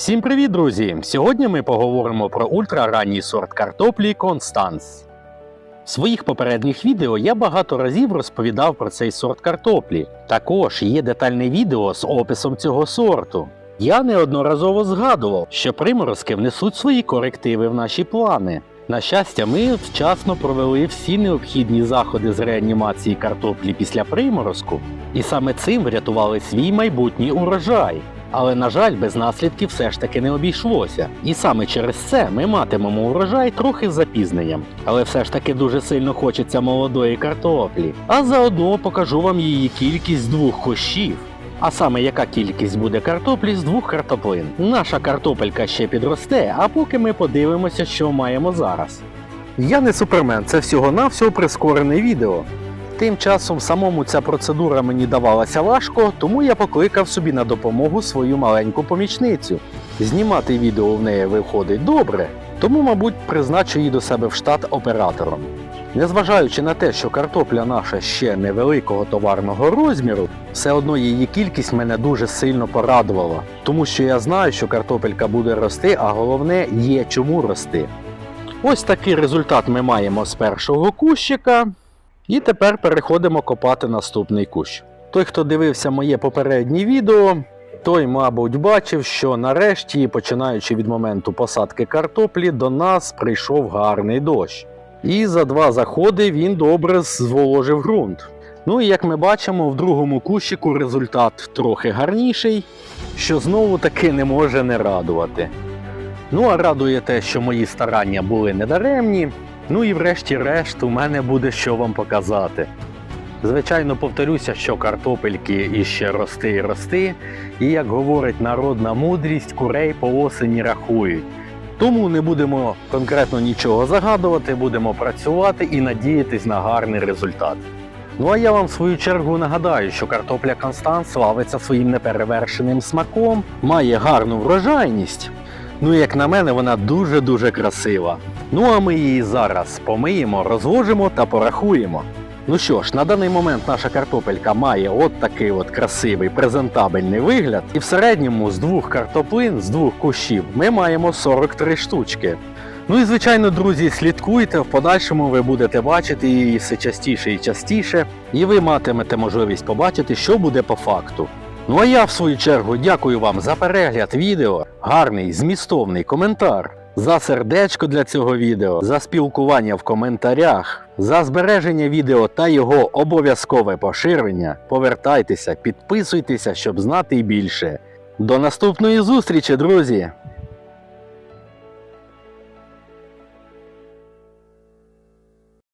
Всім привіт, друзі! Сьогодні ми поговоримо про ультраранній сорт картоплі Констанс. В своїх попередніх відео я багато разів розповідав про цей сорт картоплі. Також є детальне відео з описом цього сорту. Я неодноразово згадував, що приморозки внесуть свої корективи в наші плани. На щастя, ми вчасно провели всі необхідні заходи з реанімації картоплі після приморозку, і саме цим врятували свій майбутній урожай. Але, на жаль, без наслідків все ж таки не обійшлося. І саме через це ми матимемо урожай трохи з запізненням. Але все ж таки дуже сильно хочеться молодої картоплі. А заодно покажу вам її кількість двох кущів. А саме яка кількість буде картоплі з двох картоплин. Наша картопелька ще підросте, а поки ми подивимося, що маємо зараз. Я не супермен, це всього-навсього прискорене відео. Тим часом самому ця процедура мені давалася важко, тому я покликав собі на допомогу свою маленьку помічницю. Знімати відео в неї виходить добре, тому, мабуть, призначу її до себе в штат оператором. Незважаючи на те, що картопля наша ще невеликого товарного розміру, все одно її кількість мене дуже сильно порадувала, тому що я знаю, що картопелька буде рости, а головне є чому рости. Ось такий результат ми маємо з першого кущика. І тепер переходимо копати наступний кущ. Той, хто дивився моє попереднє відео, той, мабуть, бачив, що нарешті, починаючи від моменту посадки картоплі, до нас прийшов гарний дощ. І за два заходи він добре зволожив ґрунт. Ну і як ми бачимо, в другому кущику результат трохи гарніший, що знову таки не може не радувати. Ну а радує те, що мої старання були недаремні. Ну і врешті-решт у мене буде що вам показати. Звичайно, повторюся, що картопельки іще рости і рости, і як говорить народна мудрість, курей по осені рахують. Тому не будемо конкретно нічого загадувати, будемо працювати і надіятись на гарний результат. Ну а я вам в свою чергу нагадаю, що картопля Констант славиться своїм неперевершеним смаком, має гарну врожайність. Ну, як на мене, вона дуже-дуже красива. Ну а ми її зараз помиємо, розложимо та порахуємо. Ну що ж, на даний момент наша картопелька має от такий от красивий презентабельний вигляд. І в середньому з двох картоплин, з двох кущів, ми маємо 43 штучки. Ну і звичайно, друзі, слідкуйте, в подальшому ви будете бачити її все частіше і частіше, і ви матимете можливість побачити, що буде по факту. Ну а я в свою чергу дякую вам за перегляд відео, гарний змістовний коментар, за сердечко для цього відео, за спілкування в коментарях, за збереження відео та його обов'язкове поширення. Повертайтеся, підписуйтеся, щоб знати більше. До наступної зустрічі, друзі!